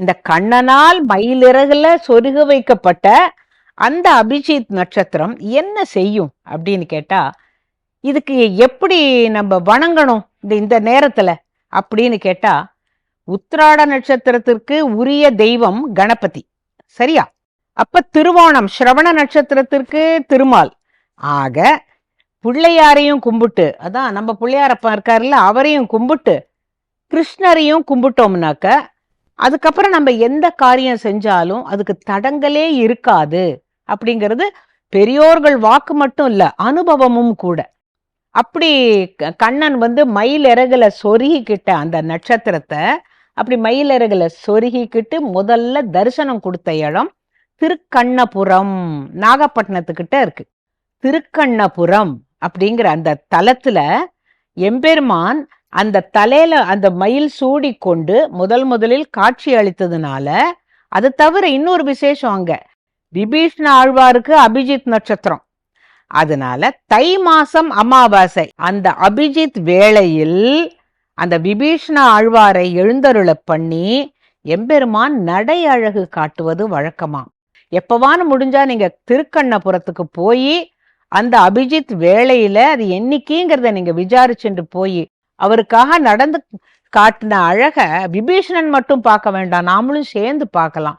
இந்த கண்ணனால் மயிலிறகுல சொருக வைக்கப்பட்ட அந்த அபிஜித் நட்சத்திரம் என்ன செய்யும் அப்படின்னு கேட்டா இதுக்கு எப்படி நம்ம வணங்கணும் இந்த இந்த நேரத்துல அப்படின்னு கேட்டா உத்ராட நட்சத்திரத்திற்கு உரிய தெய்வம் கணபதி. சரியா? அப்ப திருவோணம் ஸ்ரவண நட்சத்திரத்திற்கு திருமால். ஆக பிள்ளையாரையும் கும்பிட்டு அதான் நம்ம பிள்ளையாரப்பா இருக்காருல்ல அவரையும் கும்பிட்டு கிருஷ்ணரையும் கும்பிட்டோம்னாக்க அதுக்கப்புறம் நம்ம எந்த காரியம் செஞ்சாலும் அதுக்கு தடங்களே இருக்காது அப்படிங்கிறது பெரியோர்கள் வாக்கு மட்டும் இல்லை அனுபவமும் கூட. அப்படி க- கண்ணன் வந்து மயிலிறகுல சொருகிக்கிட்ட அந்த நட்சத்திரத்தை அப்படி மயில் இறகுல சொருகிக்கிட்டு முதல்ல தரிசனம் கொடுத்த இடம் திருக்கண்ணபுரம் நாகப்பட்டினத்துக்கிட்ட இருக்கு. திருக்கண்ணபுரம் அப்படிங்கிற அந்த தலத்துல எம்பெருமான் அந்த தலையில அந்த மயில் சூடி கொண்டு முதல் முதலில் காட்சி அளித்ததுனால அது தவிர இன்னொரு விசேஷம் அங்க. விபீஷ்ண ஆழ்வாருக்கு அபிஜித் நட்சத்திரம். அதனால தை மாசம் அமாவாசை. அந்த அபிஜித் வேளையில் அந்த விபீஷ்ண ஆழ்வாரை எழுந்தருள பண்ணி எம்பெருமான் நடை அழகு காட்டுவது வழக்கமாம். எப்பவான முடிஞ்சா நீங்க திருக்கண்ணபுரத்துக்கு போய் அந்த அபிஜித் வேளையில அது என்னைக்குங்கிறத நீங்க விசாரிச்சுட்டு போய் அவருக்காக நடந்து காட்டின அழக விபீஷணன் மட்டும் பார்க்க வேண்டாம். நாமளும் சேர்ந்து பார்க்கலாம்.